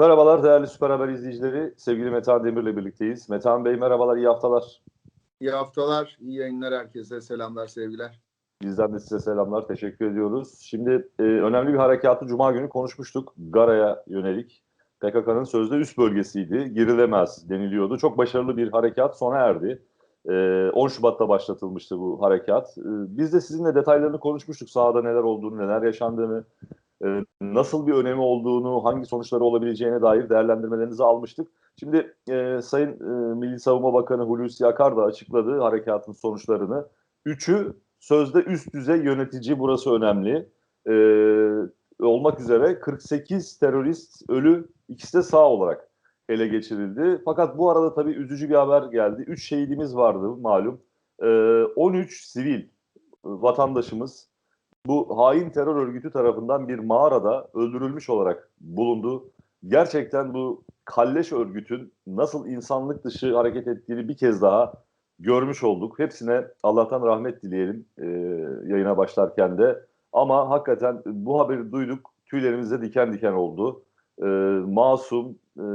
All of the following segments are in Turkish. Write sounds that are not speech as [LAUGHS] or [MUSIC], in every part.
Merhabalar değerli Süper Haber izleyicileri. Sevgili Metehan Demir'le birlikteyiz. Metehan Bey merhabalar, iyi haftalar. İyi haftalar, iyi yayınlar herkese. Selamlar, sevgiler. Bizden de size selamlar, teşekkür ediyoruz. Şimdi e, önemli bir harekatı Cuma günü konuşmuştuk. Gara'ya yönelik. PKK'nın sözde üst bölgesiydi. Girilemez deniliyordu. Çok başarılı bir harekat sona erdi. E, 10 Şubat'ta başlatılmıştı bu harekat. E, biz de sizinle detaylarını konuşmuştuk. Sahada neler olduğunu, neler yaşandığını, e, nasıl bir önemi olduğunu, hangi sonuçları olabileceğine dair değerlendirmelerinizi almıştık. Şimdi e, Sayın e, Milli Savunma Bakanı Hulusi Akar da açıkladı harekatın sonuçlarını. Üçü sözde üst düzey yönetici burası önemli. E, olmak üzere 48 terörist ölü ikisi de sağ olarak ele geçirildi. Fakat bu arada tabii üzücü bir haber geldi. 3 şehidimiz vardı malum. E, 13 sivil vatandaşımız bu hain terör örgütü tarafından bir mağarada öldürülmüş olarak bulundu. Gerçekten bu kalleş örgütün nasıl insanlık dışı hareket ettiğini bir kez daha görmüş olduk. Hepsine Allah'tan rahmet dileyelim e, yayına başlarken de. Ama hakikaten bu haberi duyduk, tüylerimizde diken diken oldu. E, masum, e,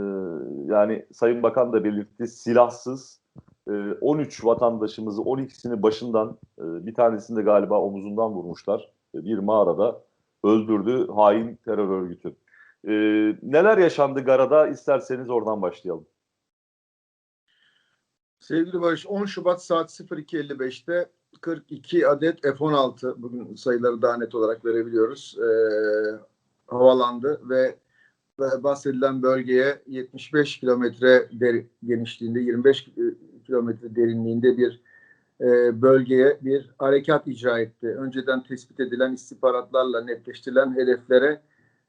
yani Sayın Bakan da belirtti, silahsız e, 13 vatandaşımızı 12'sini başından, e, bir tanesini de galiba omuzundan vurmuşlar. Bir mağarada öldürdü hain terör örgütü. E, neler yaşandı Gara'da isterseniz oradan başlayalım. Sevgili Barış, 10 Şubat saat 02.55'te 42 adet F-16, bugün sayıları daha net olarak verebiliyoruz, e, havalandı ve bahsedilen bölgeye 75 kilometre genişliğinde, 25 kilometre derinliğinde bir e, bölgeye bir harekat icra etti. Önceden tespit edilen istihbaratlarla netleştirilen hedeflere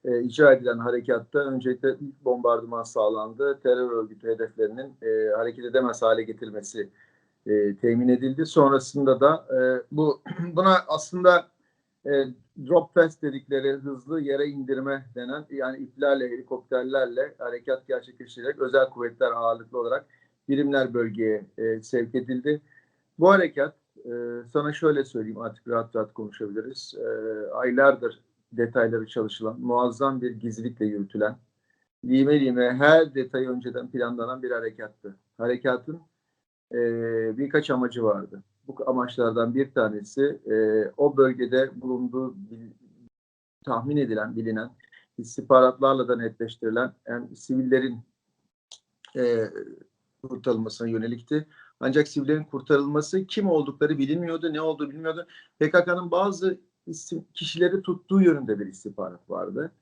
e, icra edilen harekatta öncelikle ilk bombardıman sağlandı. Terör örgütü hedeflerinin e, hareket edemez hale getirilmesi e, temin edildi. Sonrasında da e, bu [CLEARS THROAT] buna aslında e, drop test dedikleri hızlı yere indirme denen yani iplerle helikopterlerle harekat gerçekleştirerek özel kuvvetler ağırlıklı olarak birimler bölgeye e, sevk edildi. Bu harekat e, sana şöyle söyleyeyim artık rahat rahat konuşabiliriz. E, aylardır detayları çalışılan, muazzam bir gizlilikle yürütülen, lime lime her detayı önceden planlanan bir harekattı. Harekatın e, birkaç amacı vardı. Bu amaçlardan bir tanesi e, o bölgede bulunduğu tahmin edilen, bilinen istihbaratlarla da netleştirilen yani sivillerin e, kurtarılmasına yönelikti. Ancak sivillerin kurtarılması kim oldukları bilinmiyordu, ne olduğu bilmiyordu. PKK'nın bazı isim, kişileri tuttuğu yönünde bir istihbarat vardı.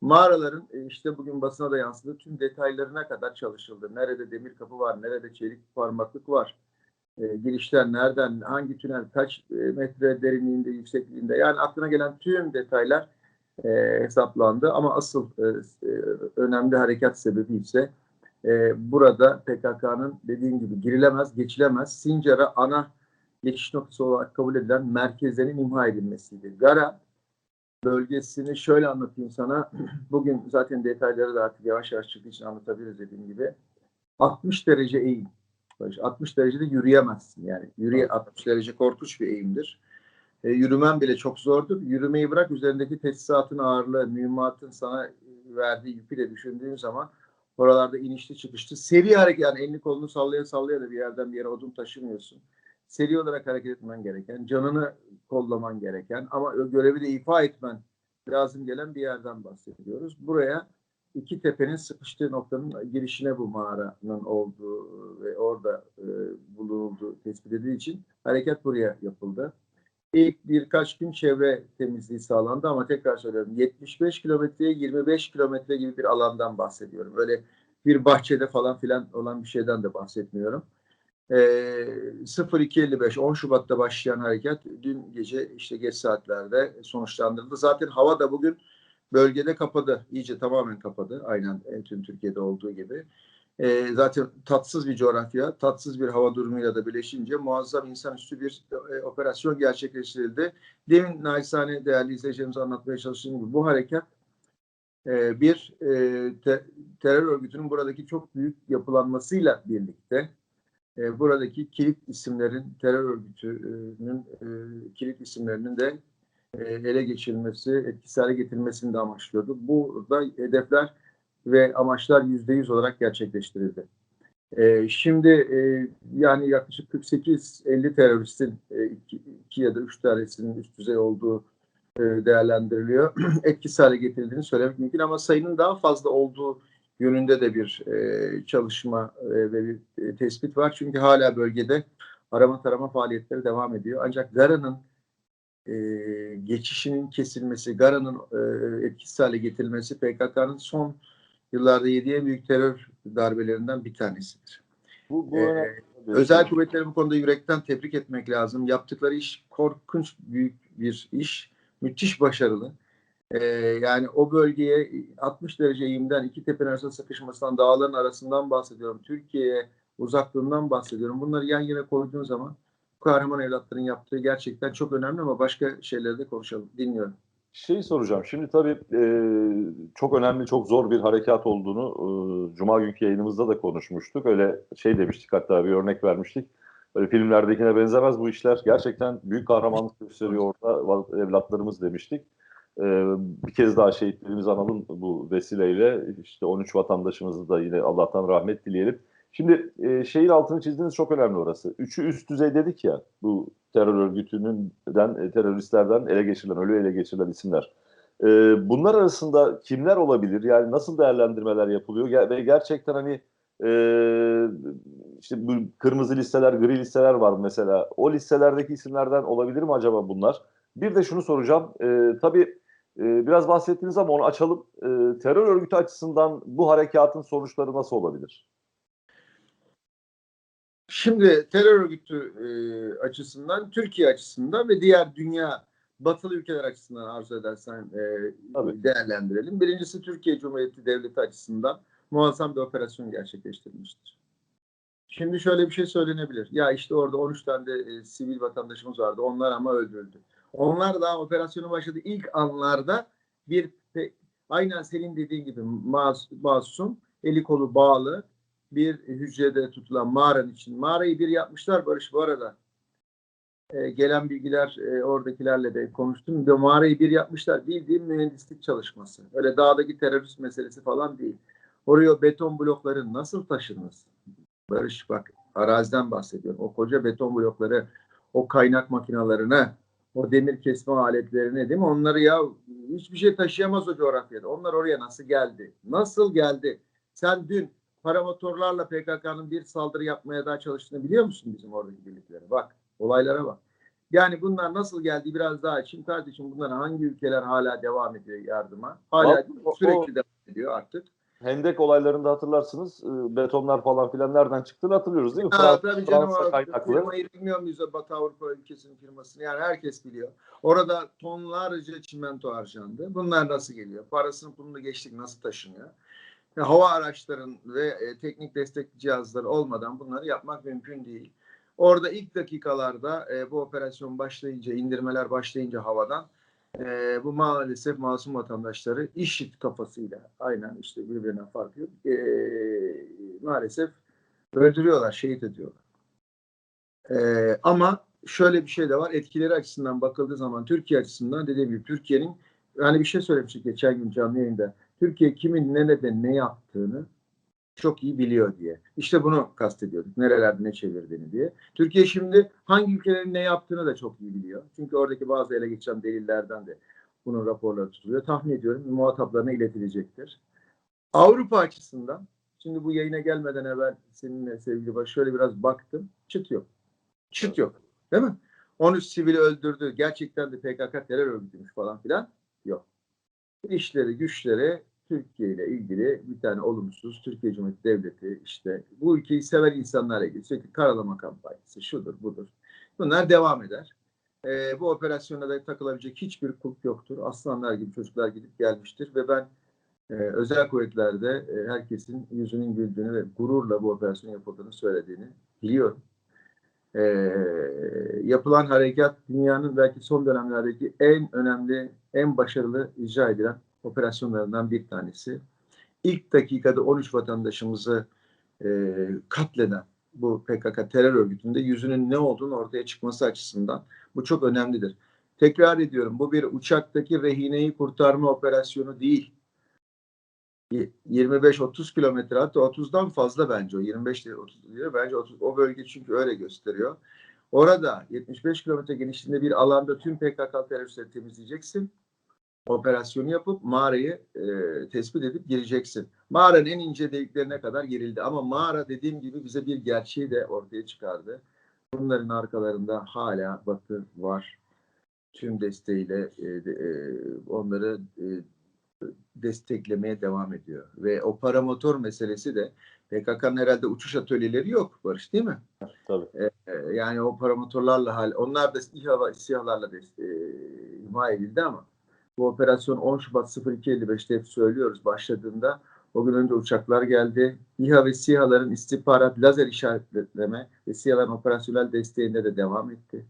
Mağaraların e, işte bugün basına da yansıdığı tüm detaylarına kadar çalışıldı. Nerede demir kapı var, nerede çelik parmaklık var, e, girişler nereden, hangi tünel, kaç e, metre derinliğinde, yüksekliğinde. Yani aklına gelen tüm detaylar e, hesaplandı. Ama asıl e, e, önemli harekat sebebi ise e, burada PKK'nın dediğim gibi girilemez, geçilemez. Sincar'a ana geçiş noktası olarak kabul edilen merkezlerin imha edilmesiydi. Gara bölgesini şöyle anlatayım sana. [CLEARS THROAT] Bugün zaten detayları da artık yavaş yavaş çıktığı için anlatabiliriz dediğim gibi. 60 derece eğim. 60 derecede yürüyemezsin yani. Yürüye 60 derece korkunç bir eğimdir. E, yürümen bile çok zordur. Yürümeyi bırak üzerindeki tesisatın ağırlığı, mühimmatın sana verdiği yükü de düşündüğün zaman oralarda inişli çıkışlı seri hareket yani elini kolunu sallaya sallaya da bir yerden bir yere odun taşımıyorsun seri olarak hareket etmen gereken, canını kollaman gereken ama görevi de ifa etmen lazım gelen bir yerden bahsediyoruz. Buraya iki tepenin sıkıştığı noktanın girişine bu mağaranın olduğu ve orada e, bulunulduğu tespit edildiği için hareket buraya yapıldı. İlk birkaç gün çevre temizliği sağlandı ama tekrar söylüyorum 75 kilometreye 25 kilometre gibi bir alandan bahsediyorum. Öyle bir bahçede falan filan olan bir şeyden de bahsetmiyorum. E, 02.55 10 Şubat'ta başlayan hareket dün gece işte geç saatlerde sonuçlandırıldı. Zaten hava da bugün bölgede kapadı. İyice tamamen kapadı. Aynen tüm Türkiye'de olduğu gibi. E, zaten tatsız bir coğrafya, tatsız bir hava durumuyla da birleşince muazzam insanüstü bir e, operasyon gerçekleştirildi. Demin naçizane değerli izleyicilerimize anlatmaya çalıştığım gibi bu hareket e, bir e, te, terör örgütünün buradaki çok büyük yapılanmasıyla birlikte e, buradaki kilit isimlerin terör örgütünün e, kilit isimlerinin de e, ele geçirilmesi, etkisiz hale getirilmesini de amaçlıyordu. Burada hedefler ve amaçlar yüzde yüz olarak gerçekleştirildi. Ee, şimdi e, yani yaklaşık 48-50 teröristin e, iki, iki ya da üç tanesinin üst düzey olduğu e, değerlendiriliyor. [CLEARS THROAT] Etkisiz hale getirildiğini söylemek mümkün ama sayının daha fazla olduğu yönünde de bir e, çalışma e, ve bir e, tespit var. Çünkü hala bölgede arama tarama faaliyetleri devam ediyor. Ancak Gara'nın e, geçişinin kesilmesi, Gara'nın e, etkisiz hale getirilmesi PKK'nın son yıllarda yediği en büyük terör darbelerinden bir tanesidir. Bu, bu Ee. Özel kuvvetleri bu konuda yürekten tebrik etmek lazım. Yaptıkları iş korkunç büyük bir iş. Müthiş başarılı. Ee, yani o bölgeye 60 derece eğimden iki tepenin arasında sıkışmasından, dağların arasından bahsediyorum. Türkiye'ye uzaklığından bahsediyorum. Bunları yan yana koyduğun zaman kahraman evlatların yaptığı gerçekten çok önemli ama başka şeyleri de konuşalım. Dinliyorum. Şey soracağım. Şimdi tabii e, çok önemli, çok zor bir harekat olduğunu e, Cuma günkü yayınımızda da konuşmuştuk. Öyle şey demiştik hatta bir örnek vermiştik. Öyle filmlerdekine benzemez bu işler. Gerçekten büyük kahramanlık gösteriyor orada evlatlarımız demiştik. E, bir kez daha şehitlerimizi analım bu vesileyle. İşte 13 vatandaşımızı da yine Allah'tan rahmet dileyelim. Şimdi e, şeyin altını çizdiğiniz çok önemli orası. Üçü üst düzey dedik ya bu terör örgütünden, e, teröristlerden ele geçirilen, ölü ele geçirilen isimler. E, bunlar arasında kimler olabilir? Yani nasıl değerlendirmeler yapılıyor? Ger- ve gerçekten hani e, işte bu kırmızı listeler, gri listeler var mesela. O listelerdeki isimlerden olabilir mi acaba bunlar? Bir de şunu soracağım. E, tabii e, biraz bahsettiniz ama onu açalım. E, terör örgütü açısından bu harekatın sonuçları nasıl olabilir? Şimdi terör örgütü e, açısından, Türkiye açısından ve diğer dünya batılı ülkeler açısından arzu edersen e, Tabii. değerlendirelim. Birincisi Türkiye Cumhuriyeti Devleti açısından muazzam bir operasyon gerçekleştirilmiştir. Şimdi şöyle bir şey söylenebilir. Ya işte orada 13 tane de e, sivil vatandaşımız vardı. Onlar ama öldürüldü. Onlar da operasyonu başladı. ilk anlarda bir pe- aynen senin dediğin gibi mas, masum, eli kolu bağlı, bir hücrede tutulan mağaranın için. Mağarayı bir yapmışlar Barış bu arada. e, gelen bilgiler e, oradakilerle de konuştum. De mağarayı bir yapmışlar. Bildiğin mühendislik çalışması. Öyle dağdaki terörist meselesi falan değil. Oraya beton blokların nasıl taşınması? Barış bak araziden bahsediyorum. O koca beton blokları, o kaynak makinalarını, o demir kesme aletlerini değil mi? Onları ya hiçbir şey taşıyamaz o coğrafyada. Onlar oraya nasıl geldi? Nasıl geldi? Sen dün paramotorlarla PKK'nın bir saldırı yapmaya daha çalıştığını biliyor musun bizim oradaki birliklere? Bak olaylara bak. Yani bunlar nasıl geldi biraz daha açayım. Kardeşim bunlar hangi ülkeler hala devam ediyor yardıma? Hala Bak, o- sürekli devam ediyor artık. Hendek olaylarında hatırlarsınız e, betonlar falan filan nereden çıktığını hatırlıyoruz değil mi? Ha, Frans- tabii canım Fransa o kaynaklı. firmayı bilmiyor muyuz o Batı Avrupa ülkesinin firmasını? Yani herkes biliyor. Orada tonlarca çimento harcandı. Bunlar nasıl geliyor? Parasını pulunu geçtik nasıl taşınıyor? Ya, hava araçların ve e, teknik destek cihazları olmadan bunları yapmak mümkün değil. Orada ilk dakikalarda e, bu operasyon başlayınca, indirmeler başlayınca havadan e, bu maalesef masum vatandaşları işit kafasıyla aynen işte birbirine fark yok. E, maalesef öldürüyorlar, şehit ediyorlar. Ee, ama şöyle bir şey de var. Etkileri açısından bakıldığı zaman Türkiye açısından dediğim gibi Türkiye'nin yani bir şey söylemiştik geçen gün canlı yayında. Türkiye kimin nerede ne yaptığını çok iyi biliyor diye. İşte bunu kastediyorduk. Nerelerde ne çevirdiğini diye. Türkiye şimdi hangi ülkelerin ne yaptığını da çok iyi biliyor. Çünkü oradaki bazı ele geçen delillerden de bunun raporları tutuluyor. Tahmin ediyorum muhataplarına iletilecektir. Avrupa açısından Şimdi bu yayına gelmeden evvel seninle sevgili baş şöyle biraz baktım. Çıt yok. Çıt yok. Değil mi? 13 sivili öldürdü. Gerçekten de PKK terör örgütüymüş falan filan. Yok. İşleri, güçleri Türkiye ile ilgili bir tane olumsuz Türkiye Cumhuriyeti Devleti işte bu ülkeyi seven insanlarla ilgili sürekli karalama kampanyası şudur budur. Bunlar devam eder. Ee, bu operasyona da takılabilecek hiçbir kulp yoktur. Aslanlar gibi çocuklar gidip gelmiştir ve ben ee, özel kuvvetlerde e, herkesin yüzünün güldüğünü ve gururla bu operasyon yapıldığını söylediğini biliyorum. Ee, yapılan harekat dünyanın belki son dönemlerdeki en önemli, en başarılı icra edilen operasyonlarından bir tanesi. İlk dakikada 13 vatandaşımızı e, katleden bu PKK terör örgütünde yüzünün ne olduğunu ortaya çıkması açısından bu çok önemlidir. Tekrar ediyorum bu bir uçaktaki rehineyi kurtarma operasyonu değil y- 25-30 kilometre hatta 30'dan fazla bence o 25 değil 30 diyor. Bence 30 o bölge çünkü öyle gösteriyor. Orada 75 kilometre genişliğinde bir alanda tüm PKK teröristleri temizleyeceksin. Operasyonu yapıp mağarayı e, tespit edip gireceksin. Mağaranın en ince deliklerine kadar girildi. Ama mağara dediğim gibi bize bir gerçeği de ortaya çıkardı. Bunların arkalarında hala Batı var. Tüm desteğiyle e, e, onları e, desteklemeye devam ediyor. Ve o paramotor meselesi de PKK'nın herhalde uçuş atölyeleri yok Barış değil mi? Tabii. E, yani o paramotorlarla hal, onlar da İHA, SİHA'larla da e, imha edildi ama bu operasyon 10 Şubat 02.55'te hep söylüyoruz başladığında o gün önce uçaklar geldi. İHA ve SİHA'ların istihbarat, lazer işaretleme ve SİHA'ların operasyonel desteğinde de devam etti.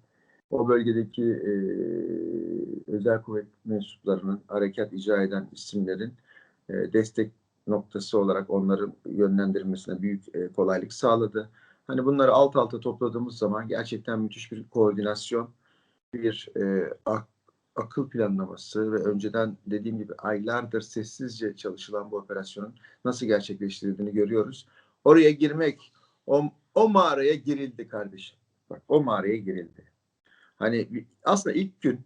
O bölgedeki e, özel kuvvet mensuplarının harekat icra eden isimlerin e, destek noktası olarak onların yönlendirilmesine büyük e, kolaylık sağladı. Hani bunları alt alta topladığımız zaman gerçekten müthiş bir koordinasyon, bir e, ak- akıl planlaması ve önceden dediğim gibi aylardır sessizce çalışılan bu operasyonun nasıl gerçekleştirildiğini görüyoruz. Oraya girmek, o, o mağaraya girildi kardeşim. Bak o mağaraya girildi. Hani aslında ilk gün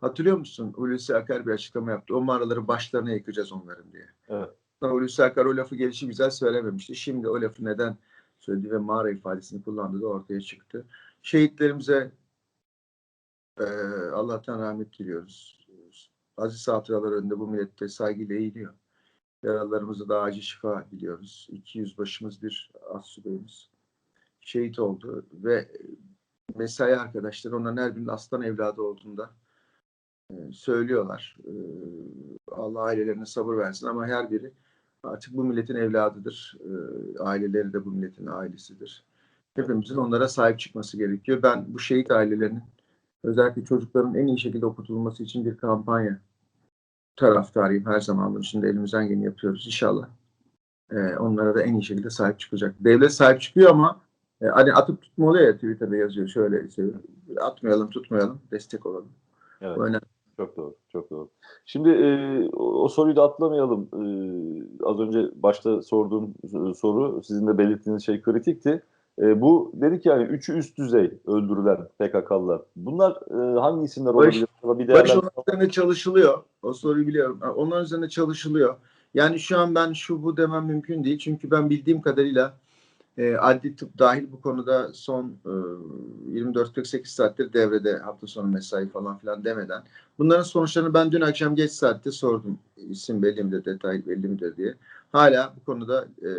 hatırlıyor musun? Hulusi Akar bir açıklama yaptı. O mağaraları başlarına yıkacağız onların diye. Evet. Hulusi Akar o lafı gelişi güzel söylememişti. Şimdi o lafı neden söyledi ve mağara ifadesini kullandığı da ortaya çıktı. Şehitlerimize Allah'tan rahmet diliyoruz. Aziz hatıralar önünde bu millette saygıyla eğiliyor. Yaralılarımıza da acil şifa diliyoruz. 200 başımız bir assubayımız şehit oldu ve mesai arkadaşları onların her birinin aslan evladı olduğunda söylüyorlar. Allah ailelerine sabır versin ama her biri artık bu milletin evladıdır. Aileleri de bu milletin ailesidir. Hepimizin onlara sahip çıkması gerekiyor. Ben bu şehit ailelerinin özellikle çocukların en iyi şekilde okutulması için bir kampanya taraftarıyım. Her zaman bunun için de elimizden geleni yapıyoruz inşallah. E, onlara da en iyi şekilde sahip çıkacak. Devlet sahip çıkıyor ama e, hani atıp tutma oluyor ya Twitter'da yazıyor şöyle işte, atmayalım tutmayalım destek olalım. Evet. Bu önemli. Çok doğru, çok doğru. Şimdi e, o, o soruyu da atlamayalım. E, az önce başta sorduğum e, soru, sizin de belirttiğiniz şey kritikti. E, bu dedik yani üçü üst düzey öldürülen PKK'lılar. Bunlar e, hangi isimler Barış- olabilir? Bir Barış onun üzerine çalışılıyor. O soruyu biliyorum. Onun üzerine çalışılıyor. Yani şu an ben şu bu demem mümkün değil. Çünkü ben bildiğim kadarıyla e, adli tıp dahil bu konuda son e, 24-48 saattir devrede hafta sonu mesai falan filan demeden. Bunların sonuçlarını ben dün akşam geç saatte sordum. İsim belli midir, detay belli midir diye. Hala bu konuda e,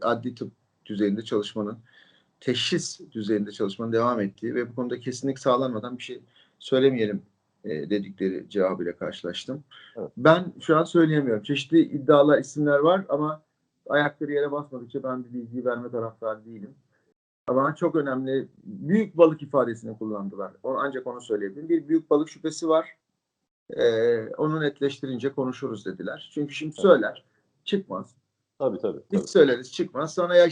adli tıp düzeyinde çalışmanın, teşhis düzeyinde çalışmanın devam ettiği ve bu konuda kesinlik sağlanmadan bir şey söylemeyelim e, dedikleri cevabıyla karşılaştım. Evet. Ben şu an söyleyemiyorum. Çeşitli iddialar, isimler var ama ayakları yere basmadıkça ben bir bilgi verme taraftarı değilim. Ama çok önemli büyük balık ifadesini kullandılar. O, ancak onu söyleyebilirim. Bir büyük balık şüphesi var. Ee, onu netleştirince konuşuruz dediler. Çünkü şimdi söyler. Çıkmaz. Tabii tabii. Tabii. söyleriz çıkmaz. Sonra ya,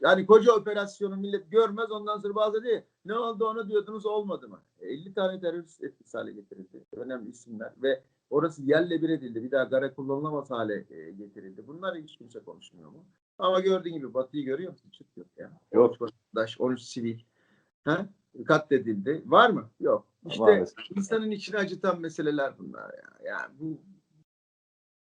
yani koca operasyonu millet görmez ondan sonra bazı değil. Ne oldu onu diyordunuz olmadı mı? E, 50 tane terörist etkisiz hale getirildi. Önemli isimler ve orası yerle bir edildi. Bir daha gara kullanılamaz hale e, getirildi. Bunları hiç kimse konuşmuyor mu? Ama gördüğün gibi Batı'yı görüyor musun? Çıt yok ya. Yok. 13 vatandaş, 13 sivil. Ha? Katledildi. Var mı? Yok. İşte Maalesef. insanın içini acıtan meseleler bunlar ya. Yani bu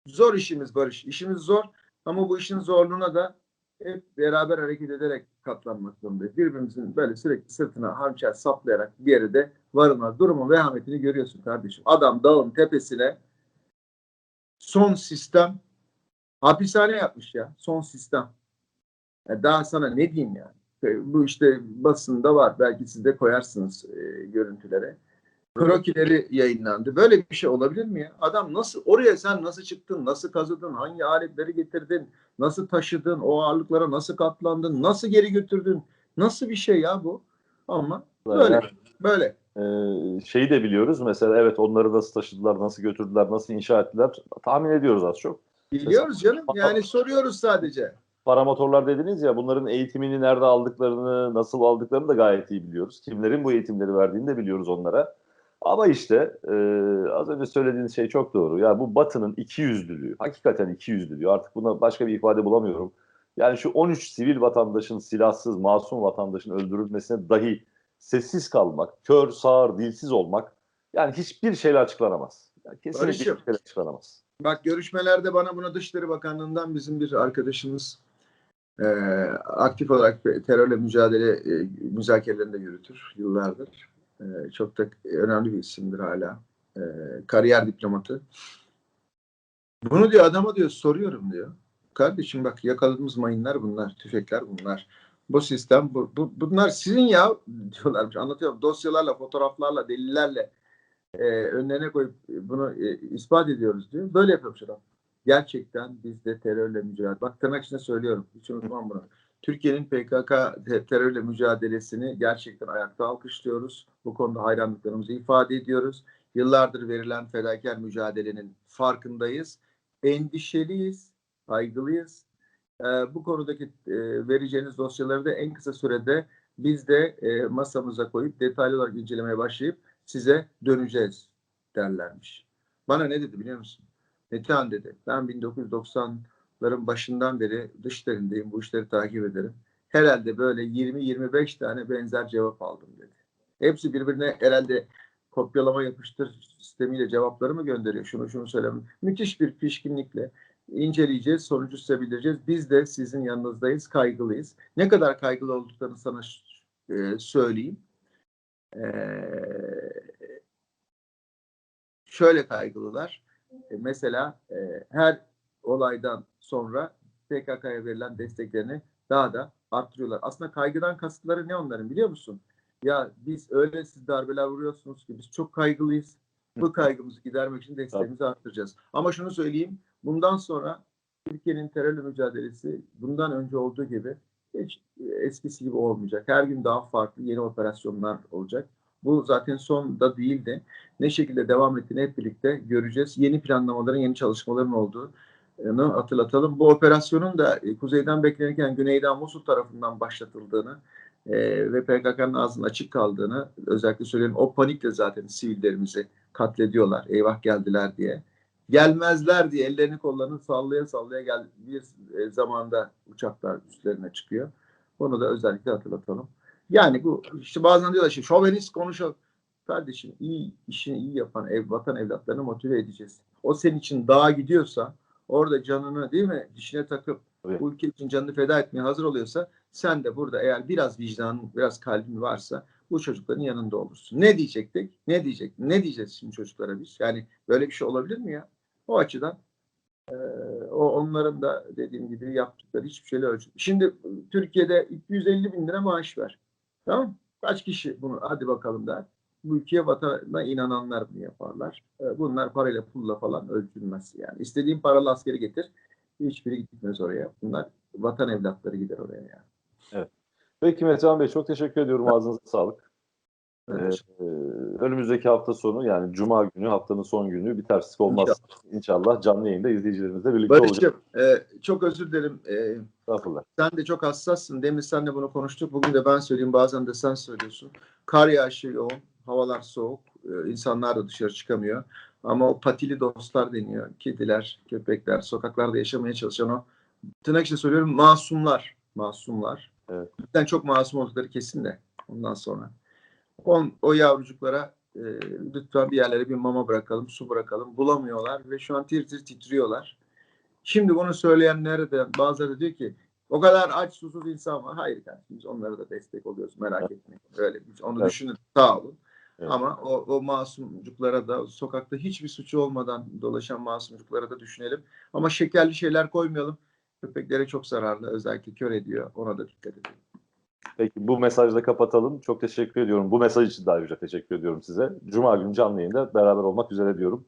zor işimiz Barış. İşimiz zor ama bu işin zorluğuna da hep beraber hareket ederek katlanmak zorundayız. Birbirimizin böyle sürekli sırtına hançer saplayarak bir yere de varılmaz. Durumun vehametini görüyorsun kardeşim. Adam dağın tepesine son sistem hapishane yapmış ya. Son sistem. Ya daha sana ne diyeyim yani. Bu işte basında var. Belki siz de koyarsınız e, görüntülere. Krokileri yayınlandı. Böyle bir şey olabilir mi ya? Adam nasıl oraya sen nasıl çıktın? Nasıl kazıdın? Hangi aletleri getirdin? Nasıl taşıdın? O ağırlıklara nasıl katlandın? Nasıl geri götürdün? Nasıl bir şey ya bu? Ama böyle. Yani, Böyle. e, şeyi de biliyoruz. Mesela evet onları nasıl taşıdılar, nasıl götürdüler, nasıl inşa ettiler tahmin ediyoruz az çok. Biliyoruz canım. Yani soruyoruz sadece. Paramotorlar dediniz ya bunların eğitimini nerede aldıklarını, nasıl aldıklarını da gayet iyi biliyoruz. Kimlerin bu eğitimleri verdiğini de biliyoruz onlara. Ama işte e, az önce söylediğiniz şey çok doğru. Ya bu Batı'nın iki yüzlülüğü, hakikaten iki yüzlülüğü. Artık buna başka bir ifade bulamıyorum. Yani şu 13 sivil vatandaşın, silahsız, masum vatandaşın öldürülmesine dahi sessiz kalmak, kör, sağır, dilsiz olmak yani hiçbir şeyle açıklanamaz. Yani kesinlikle Barış'ım. hiçbir şeyle açıklanamaz. Bak görüşmelerde bana buna Dışişleri Bakanlığı'ndan bizim bir arkadaşımız e, aktif olarak terörle mücadele e, müzakerelerini de yürütür yıllardır. E, çok da önemli bir isimdir hala. E, kariyer diplomatı. Bunu diyor adama diyor soruyorum diyor. Kardeşim bak yakaladığımız mayınlar bunlar, tüfekler bunlar. Bu sistem, bu, bu- bunlar sizin ya [LAUGHS] diyorlarmış. Anlatıyorum. Dosyalarla, fotoğraflarla, delillerle e, önlerine koyup bunu e, ispat ediyoruz diyor. Böyle yapıyormuş adam. Gerçekten biz de terörle mücadele. Bak tırnak içinde söylüyorum. Hiç unutmam bunu. Türkiye'nin PKK te- terörle mücadelesini gerçekten ayakta alkışlıyoruz. Bu konuda hayranlıklarımızı ifade ediyoruz. Yıllardır verilen fedakar mücadelenin farkındayız. Endişeliyiz, kaygılıyız. Ee, bu konudaki e, vereceğiniz dosyaları da en kısa sürede biz de e, masamıza koyup detaylı olarak incelemeye başlayıp size döneceğiz derlermiş. Bana ne dedi biliyor musun? Metehan dedi. Ben 1990'ların başından beri dışlarındayım. Bu işleri takip ederim. Herhalde böyle 20-25 tane benzer cevap aldım dedi. Hepsi birbirine herhalde kopyalama yapıştır sistemiyle cevapları mı gönderiyor? Şunu şunu söyleme. Müthiş bir pişkinlikle inceleyeceğiz, sonucu size. Biz de sizin yanınızdayız, kaygılıyız. Ne kadar kaygılı olduklarını sana e, söyleyeyim. Ee, şöyle kaygılılar. E, mesela e, her olaydan sonra PKK'ya verilen desteklerini daha da arttırıyorlar. Aslında kaygıdan kasıtları ne onların biliyor musun? Ya biz öyle siz darbeler vuruyorsunuz ki biz çok kaygılıyız. Bu kaygımızı gidermek için desteğimizi arttıracağız. Ama şunu söyleyeyim. Bundan sonra Türkiye'nin terörle mücadelesi bundan önce olduğu gibi hiç eskisi gibi olmayacak. Her gün daha farklı yeni operasyonlar olacak. Bu zaten son da değil de ne şekilde devam ettiğini hep birlikte göreceğiz. Yeni planlamaların, yeni çalışmaların olduğunu hatırlatalım. Bu operasyonun da e, kuzeyden beklenirken güneyden Musul tarafından başlatıldığını e, ve PKK'nın ağzının açık kaldığını özellikle söyleyeyim. O panikle zaten sivillerimizi katlediyorlar. Eyvah geldiler diye. Gelmezler diye ellerini kollarını sallaya sallaya gel bir e, zamanda uçaklar üstlerine çıkıyor. Onu da özellikle hatırlatalım. Yani bu işte bazen diyorlar işte şovenist konuşuyor. Kardeşim iyi işini iyi yapan ev, vatan evlatlarını motive edeceğiz. O senin için dağa gidiyorsa orada canını değil mi dişine takıp Tabii. bu ülke için canını feda etmeye hazır oluyorsa sen de burada eğer biraz vicdanın, biraz kalbin varsa bu çocukların yanında olursun. Ne diyecektik? Ne diyecek? Ne diyeceğiz şimdi çocuklara biz? Yani böyle bir şey olabilir mi ya? O açıdan e, o onların da dediğim gibi yaptıkları hiçbir şeyle ölçü. Şimdi Türkiye'de 250 bin lira maaş ver. Tamam Kaç kişi bunu hadi bakalım der. Bu ülkeye vatana inananlar bunu yaparlar. E, bunlar parayla pulla falan ölçülmez yani. İstediğin paralı askeri getir. Hiçbiri gitmez oraya. Bunlar vatan evlatları gider oraya yani. Peki Metehan Bey çok teşekkür ediyorum. Ağzınıza sağlık. Evet. Ee, önümüzdeki hafta sonu yani Cuma günü haftanın son günü bir terslik olmaz. İnşallah, canlı yayında izleyicilerimizle birlikte olacağız. Barış'ım e, çok özür dilerim. E, Estağfurullah. sen de çok hassassın. Demin senle bunu konuştuk. Bugün de ben söyleyeyim. Bazen de sen söylüyorsun. Kar yağışı yoğun. Havalar soğuk. E, insanlar da dışarı çıkamıyor. Ama o patili dostlar deniyor. Kediler, köpekler, sokaklarda yaşamaya çalışan o tırnak içinde söylüyorum masumlar. Masumlar. Evet. Bizden çok masum oldukları kesin de ondan sonra. O, o yavrucuklara e, lütfen bir yerlere bir mama bırakalım, su bırakalım. Bulamıyorlar ve şu an tir tir titriyorlar. Şimdi bunu söyleyenlere de bazıları da diyor ki o kadar aç susuz insan var. Hayır kardeşim biz onlara da destek oluyoruz merak etmeyin. Öyle biz onu Evet. düşünün sağ olun. Evet. Ama o, o masumcuklara da sokakta hiçbir suçu olmadan dolaşan masumcuklara da düşünelim. Ama şekerli şeyler koymayalım. Köpeklere çok zararlı özellikle kör ediyor. Ona da dikkat edelim. Peki bu mesajla kapatalım. Çok teşekkür ediyorum. Bu mesaj için de ayrıca teşekkür ediyorum size. Cuma günü canlı yayında beraber olmak üzere diyorum.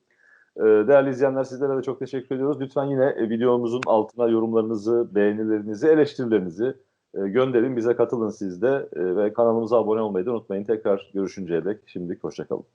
Ee, değerli izleyenler sizlere de çok teşekkür ediyoruz. Lütfen yine e, videomuzun altına yorumlarınızı, beğenilerinizi, eleştirilerinizi e, gönderin. Bize katılın siz de E, ve kanalımıza abone olmayı da unutmayın. Tekrar görüşünceye dek şimdilik hoşçakalın.